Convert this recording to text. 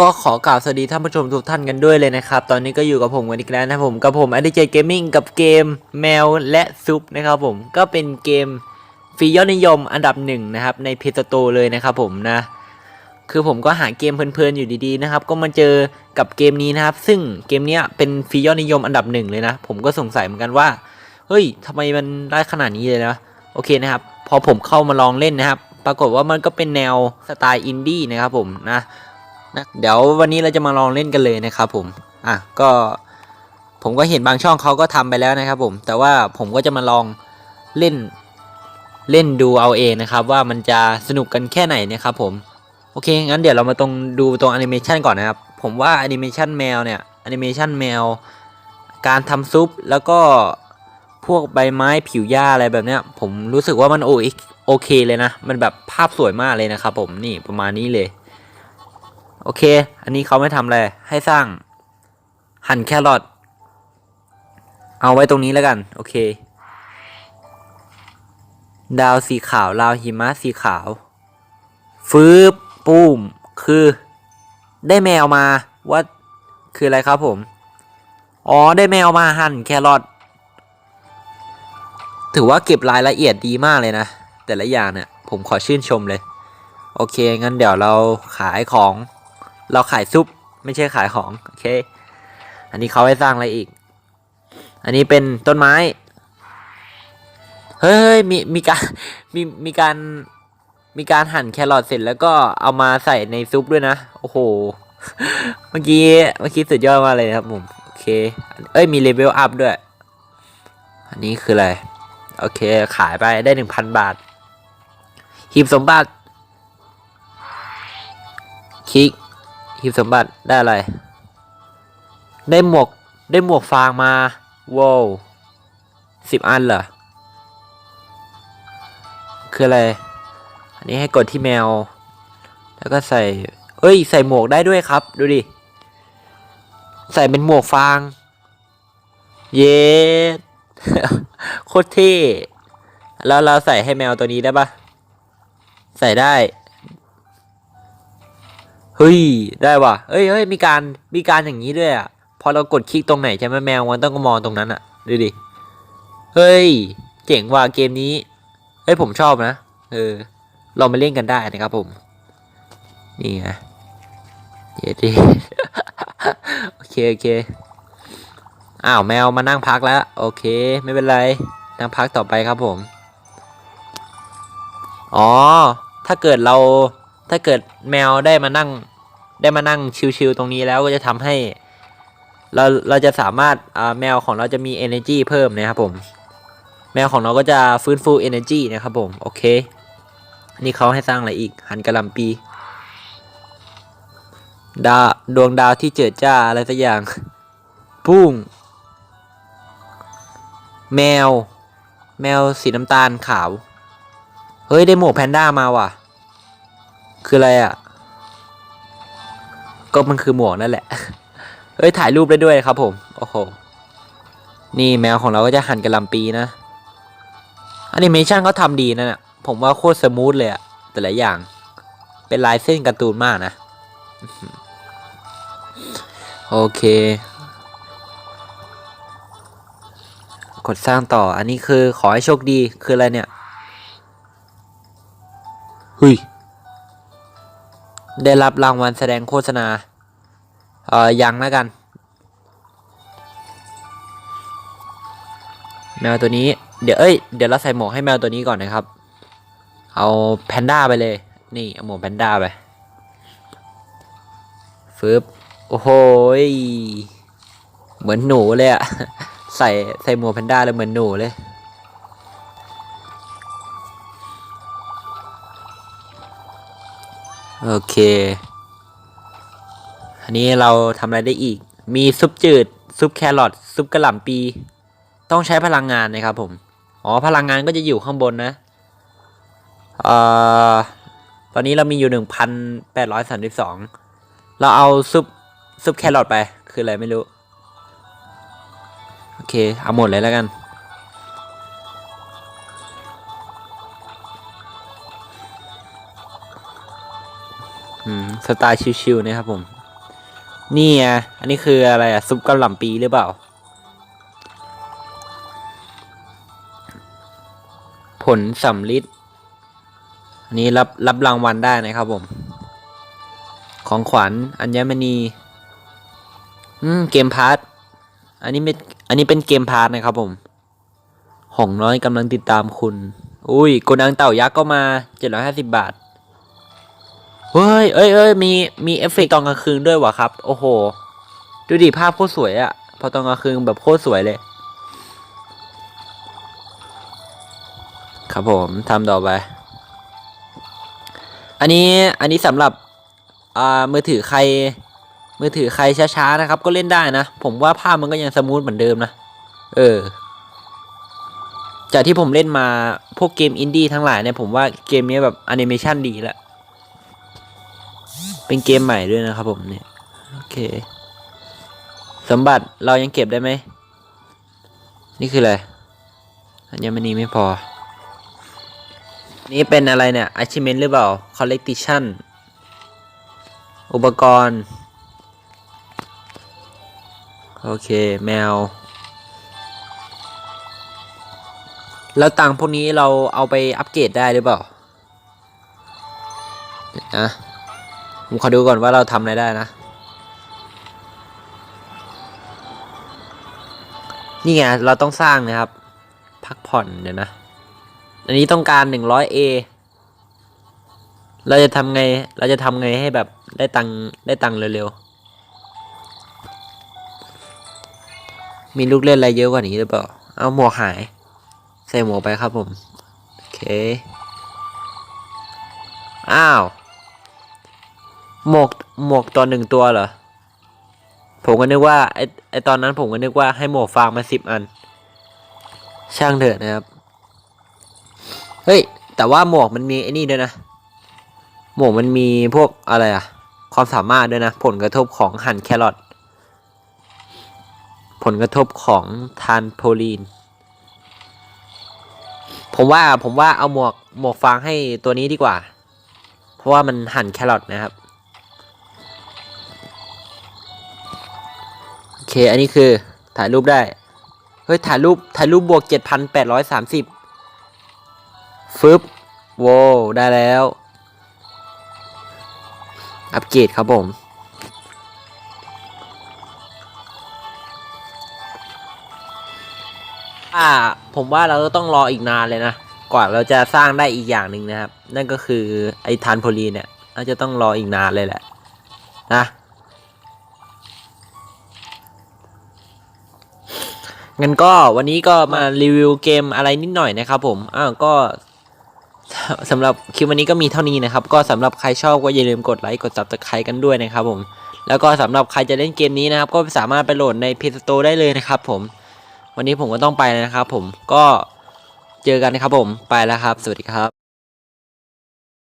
ก็ขอกล่าวสวัสดีท่านผู้ชมทุกท่านกันด้วยเลยนะครับ ตอนนี้ก็อยู่กับผมกันอีกแล้วนะครับผมกับผมอ d เจเกมมิ่งกับเกมแมวและซุปนะครับผมก็เป็นเกมฟรียอดนิยมอันดับหนึ่งนะครับในเพจโตเลยนะครับผมนะ คือผมก็หาเกมเพลินๆอยู่ดีๆนะครับก็มาเจอกับเกมนี้นะครับ ซึ่งเกมนี้เป็นฟรียอดนิยมอันดับหนึ่งเลยนะ ผมก็สงสัยเหมือนกันว่าเฮ้ยทำไมมันได้ขนาดนี้เลยนะโอเคนะครับ พอผมเข้ามาลองเล่นนะครับ ปรากฏว่ามันก็เป็นแนวสไตล์อินดี้นะครับผมนะ นะเดี๋ยววันนี้เราจะมาลองเล่นกันเลยนะครับผมอะก็ผมก็เห็นบางช่องเขาก็ทำไปแล้วนะครับผม แต่ว่าผมก็จะมาลองเล่นเล่นดูเอาเองนะครับว่ามันจะสนุกกันแค่ไหนนะครับผมโอเคงั้นเดี๋ยวเรามาตรงดูตรงแอนิเมชันก่อนนะครับผมว่าแอนิเมชันแมวเนี่ยแอนิเมชันแมวการทำซุปแล้วก็พวกใบไม้ผิวหญ้าอะไรแบบเนี้ย ผมรู้สึกว่ามันโอโอเคเลยนะ มันแบบภาพสวยมากเลยนะครับผมนี่ประมาณนี้เลย โอเค อันนี้เขาไม่ทำอะไร ให้สร้างหั่นแครอทเอาไว้ตรงนี้แล้วกัน โอเค ดาวสีขาวลาวหิมะสีขาว ฟืบปุ้ม คือ ได้แมวมาว่าคืออะไรครับผม อ๋อ ได้แมวมาหั่นแครอทถือว่าเก็บรายละเอียดดีมากเลยนะ แต่ละอย่างเนี่ย ผมขอชื่นชมเลย โอเค งั้นเดี๋ยวเราขายของ เราขายซุปไม่ใช่ขายของโอเค อันนี้เขาให้สร้างอะไรอีก อันนี้เป็นต้นไม้ เฮ้ยมีมีการมีมีการมีการหั่นแครอทเสร็จแล้วก็เอามาใส่ในซุปด้วยนะ โอ้โห เมื่อกี้เมื่อกี้สุดยอดมากเลยครับผมโอเค เอ้ยมีเลเวลอัพด้วย อันนี้คืออะไร โอเคขายไปได้หนึ่งพันบาทหีบสมบัติคลิก หีบสมบัติได้อะไร ได้หมวกได้หมวกฟางมาว้าวสิบอันเหรอ คืออะไร อันนี้ให้กดที่แมว แล้วก็ใส่ เอ้ย ใส่หมวกได้ด้วยครับ ดูดิ ใส่เป็นหมวกฟาง เย้โคตรเท่แล้วเราใส่ให้แมวตัวนี้ได้ปะใส่ได้ ฮ้ย ได้ว่ะเอ้ยเอ้ยมีการ มีการอย่างนี้ด้วยอะ พอเรากดคลิกตรงไหนใช่ไหมแมวมันต้องมองตรงนั้นอะ ดูดิ เฮ้ย เจ๋งว่ะเกมนี้ เฮ้ยผมชอบนะ เออ เรามาเล่นกันได้นะครับผม นี่ไงเยดิโอเคโอเค อ้าวแมวมานั่งพักแล้ว โอเค ไม่เป็นไร นั่งพักต่อไปครับผม อ๋อ ถ้าเกิดเรา ถ้าเกิดแมวได้มานั่ง ได้มานั่งชิวๆตรงนี้แล้วก็จะทำให้เราเราจะสามารถแมวของเราจะมี energy เพิ่มนะครับผม แมวของเราก็จะฟื้นฟู energy นะครับผมโอเคนี่เขาให้สร้างอะไรอีกหันกระลำปีดาวดวงดาวที่เจิดจ้าอะไรสักอย่างปุ้ง แมว แมวสีน้ำตาลขาว เฮ้ย ได้หมวกแพนด้ามาว่ะ คืออะไรอะ ก็มันคือหมวกนั่นแหละเฮ้ยถ่ายรูปได้ด้วยครับผม โอ้โห นี่แมวของเราก็จะหันกระลำปีนะแอนิเมชันเขาทำดีนะเนี่ยผมว่าโคตรสมูทเลยอะแต่ละอย่าง เป็นลายเส้นการ์ตูนมากนะ โอเค กดสร้างต่อ อันนี้คือขอให้โชคดี คืออะไรเนี่ยหุย ได้รับรางวัลแสดงโฆษณา เอ่อยังแล้วกัน แมวตัวนี้เดี๋ยวเอ้ยเดี๋ยวเราใส่หมวกให้แมวตัวนี้ก่อนนะครับ เอาแพนด้าไปเลย นี่เอาหมวกแพนด้าไปฟึบโอ้โหเหมือนหนูเลยอะใส่ใส่หมวกแพนด้าเลยเหมือนหนูเลย โอเค อันนี้เราทำอะไรได้อีก มีซุปจืด ซุปแครอท ซุปกระหล่ำปี ต้องใช้พลังงานนะครับผม อ๋อ พลังงานก็จะอยู่ข้างบนนะเอ่อตอนนี้เรามีอยู่หนึ่งพันแปดร้อยสามสิบสองเราเอาซุปซุปแครอทไป คืออะไรไม่รู้ โอเค เอาหมดเลยแล้วกัน สไตล์ชิวๆนะครับผม นี่ไงอันนี้คืออะไรอะ ซุปกะหล่ำปีหรือเปล่า ผลสำลิดอันนี้รับรับรางวัลได้นะครับผม ของขวัญอัญมณี อืม เกมพาร์ทอันนี้เป็นอันนี้เป็นเกมพาร์ทนะครับผมหงน้อยกำลังติดตามคุณ อุ้ยโกดังเต่ายักษ์ก็มาเจ็ดร้อยห้าสิบบาท เฮ้ย เอ้ยเอ้ยมี มีเอฟเฟกต์ตอนกลางคืนด้วยวะครับ โอ้โห ดูดิภาพโคตรสวยอะพอตอนกลางคืนแบบโคตรสวยเลย ครับผมทำต่อไป อันนี้ อันนี้สำหรับ อ่า มือถือใคร มือถือใครช้าๆนะครับ ก็เล่นได้นะ ผมว่าภาพมันก็ยังสมูทเหมือนเดิมนะ เออ จากที่ผมเล่นมา พวกเกมอินดี้ทั้งหลายเนี่ย ผมว่าเกมนี้แบบแอนิเมชันดีแล้ว เป็นเกมใหม่ด้วยนะครับผมเนี่ย โอเค สมบัติเรายังเก็บได้ไหม นี่คืออะไรอัญมณีไม่พอ นี่เป็นอะไรเนี่ย achievement หรือเปล่า collection อุปกรณ์ โอเค แมว แล้วตังพวกนี้เราเอาไปอัปเกรดได้หรือเปล่าอะ ผมขอดูก่อนว่าเราทำอะไรได้นะ นี่ไงเราต้องสร้างนะครับ พักผ่อนเดี๋ยวนะ อันนี้ต้องการหนึ่งร้อยเอเราจะทำไง เราจะทำไงให้แบบได้ตังได้ตังเร็วๆ มีลูกเล่นอะไรเยอะกว่านี้หรือเปล่า เอาหมวกหาย ใส่หมวกไปครับผม โอเค อ้าว หมวกหมวกตัวหนึ่งตัวเหรอ ผมก็นึกว่าไอไอตอนนั้นผมก็นึกว่าให้หมวกฟางมาสิบอัน ช่างเถอะนะครับ เฮ้ย แต่ว่าหมวกมันมีไอ้นี่ด้วยนะ หมวกมันมีพวกอะไรอะความสามารถด้วยนะ ผลกระทบของหั่นแครอทผลกระทบของทานโพลีน ผมว่าผมว่าเอาหมวกหมวกฟางให้ตัวนี้ดีกว่า เพราะว่ามันหั่นแครอทนะครับ เค อันนี้คือถ่ายรูปได้ เฮ้ย ถ่ายรูป ถ่ายรูปบวกเจ็ดพันแปดร้อยสามสิบฟึบโว้ได้แล้ว อัปเกรดครับผม อ่า ผมว่าเราต้องรออีกนานเลยนะ กว่าเราจะสร้างได้อีกอย่างหนึ่งนะครับ นั่นก็คือไอ้ทานโพลีเนี่ยน่าจะต้องรออีกนานเลยแหละ นะ งั้นก็วันนี้ก็มารีวิวเกมอะไรนิดหน่อยนะครับผมอ้าวก็สำหรับคลิปวันนี้ก็มีเท่านี้นะครับ ก็สำหรับใครชอบก็อย่าลืมกดไลค์กด subscribe กันด้วยนะครับผม แล้วก็สำหรับใครจะเล่นเกมนี้นะครับ ก็สามารถไปโหลดใน Play Store ได้เลยนะครับผม วันนี้ผมก็ต้องไปแล้วนะครับผมก็เจอกันนะครับผมไปแล้วครับ สวัสดีครับ